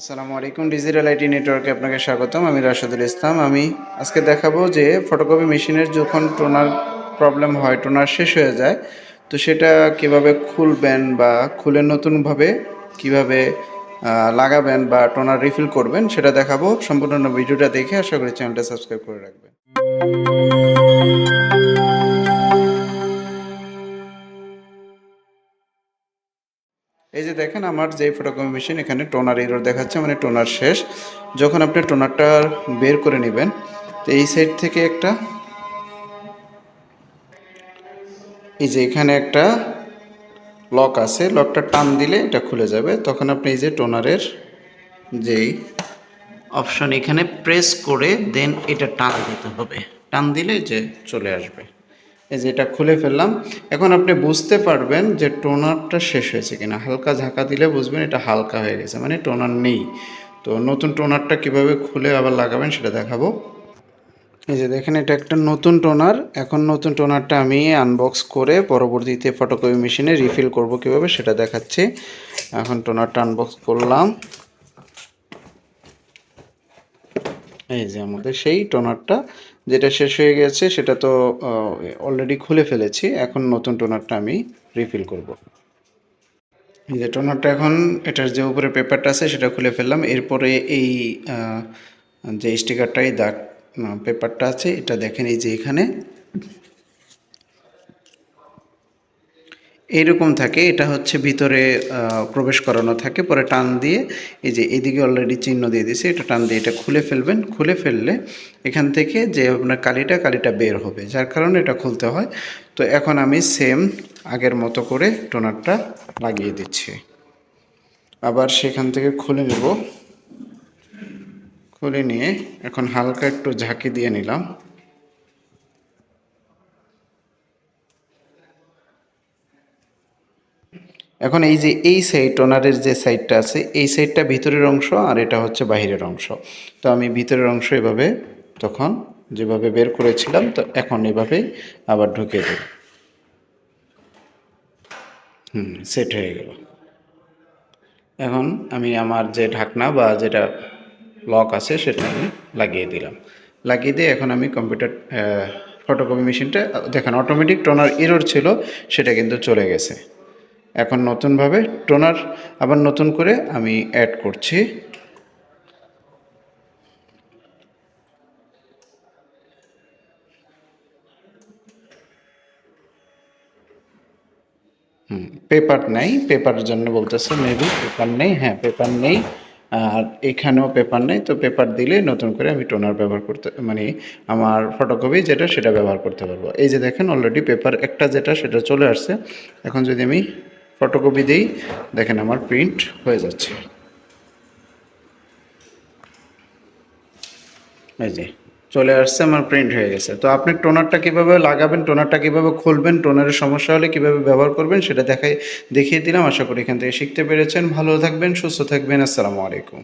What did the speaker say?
আসসালামু আলাইকুম, digital IT নেটওয়ার্কে আপনাকে স্বাগতম। আমি রাশেদুল ইসলাম। আমি আজকে দেখাবো যে ফটোকপি মেশিনের যখন টোনার প্রবলেম হয়, টোনার শেষ হয়ে যায়, তো সেটা কীভাবে খুলবেন বা খুলে নতুনভাবে কীভাবে লাগাবেন বা টোনার রিফিল করবেন সেটা দেখাবো। সম্পূর্ণ ভিডিওটা দেখে আশা করি চ্যানেলটা সাবস্ক্রাইব করে রাখবেন। এই যে দেখেন আমার যে ফটোকপি মেশিন এখানে টোনার এরর দেখাচ্ছে মানে টোনার শেষ। যখন আপনি টোনারটা বের করে নেবেন, তো এই সাইড থেকে একটা, এই যে এখানে একটা লক আছে লকটা টান দিলে এটা খুলে যাবে। তখন আপনি এই যে টোনারের যেই অপশন এখানে প্রেস করে দেন এটা টান দিতে হবে। টান দিলে যে চলে আসবে। এই যে এটা খুলে ফেললাম। এখন আপনি বুঝতে পারবেন যে টোনারটা শেষ হয়েছে কিনা। হালকা ঝাঁকা দিলে বুঝবেন এটা হালকা হয়ে গেছে মানে টোনার নেই। তো নতুন টোনারটা কীভাবে খুলে আবার লাগাবেন সেটা দেখাবো। এই যে দেখেন, এটা একটা নতুন টোনার এখন নতুন টোনারটা আমি আনবক্স করে পরবর্তীতে ফটোকপি মেশিনে রিফিল করব কীভাবে সেটা দেখাচ্ছি। এখন টোনারটা আনবক্স করলাম। এই যে আমাদের সেই টোনারটা যেটা শেষ হয়ে গেছে, সেটা তো অলরেডি খুলে ফেলেছি। এখন নতুন টোনারটা আমি রিফিল করব। যে টোনারটা এখন, এটার যে উপরে পেপারটা আছে, সেটা খুলে ফেললাম। এরপরে এই যে স্টিকারটাই দাগ পেপারটা আছে, এটা দেখেন এই যে এখানে। এইরকম থাকে, এটা হচ্ছে ভিতরে প্রবেশ করানো থাকে, পরে টান দিয়ে এই যে এদিকে অলরেডি চিহ্ন দিয়ে দিয়েছে, এটা টান দিয়ে এটা খুলে ফেলবেন, খুলে ফেললে এখান থেকে যে আপনার কালিটা কালিটা বের হবে, যার কারণে এটা খুলতে হয়। তো এখন আমি সেম আগের মতো করে টোনারটা লাগিয়ে দিচ্ছি। আবার সেখান থেকে খুলে নেব। খুলে নিয়ে এখন হালকা একটু ঝাঁকি দিয়ে নিলাম। এখন এই যে এই সাইড টোনারের যে সাইডটা আছে, এই সাইডটা ভিতরের অংশ আর এটা হচ্ছে বাহিরের অংশ। তো আমি ভিতরের অংশ এভাবে তখন যেভাবে বের করেছিলাম, তো এখন এভাবেই আবার ঢুকিয়ে দেব। হুম সেট হয়ে গেল। এখন আমি আমার যে ঢাকনা বা যেটা লক আছে, সেটা আমি লাগিয়ে দিলাম। লাগিয়ে দিয়ে এখন আমি কম্পিউটার ফটোকপি মেশিনটা দেখেন অটোমেটিক টোনার এরর ছিল, সেটা কিন্তু চলে গেছে। এখন নতুনভাবে টোনার আবার নতুন করে আমি অ্যাড করছি। হুম পেপার নেই পেপারের জন্য বলতেছে মেবি পেপার নেই হ্যাঁ পেপার নেই। আর এখানেও পেপার নেই, তো পেপার দিলে নতুন করে আমি টোনার ব্যবহার করতে মানে আমার ফটোকপি যেটা সেটা ব্যবহার করতে পারব। এই যে দেখেন অলরেডি পেপার একটা যেটা সেটা চলে আসছে। এখন যদি আমি ফটোকপি দিই দেখেন আমার প্রিন্ট হয়ে যাচ্ছে। এই যে, চলে আসছে আমার প্রিন্ট হয়ে গেছে। তো আপনি টোনারটা কীভাবে লাগাবেন টোনারটা কীভাবে খুলবেন টোনারের সমস্যা হলে কীভাবে ব্যবহার করবেন সেটা দেখাই, দেখিয়ে দিলাম। আশা করি এখান থেকে শিখতে পেরেছেন। ভালো থাকবেন, সুস্থ থাকবেন। আসসালামু আলাইকুম।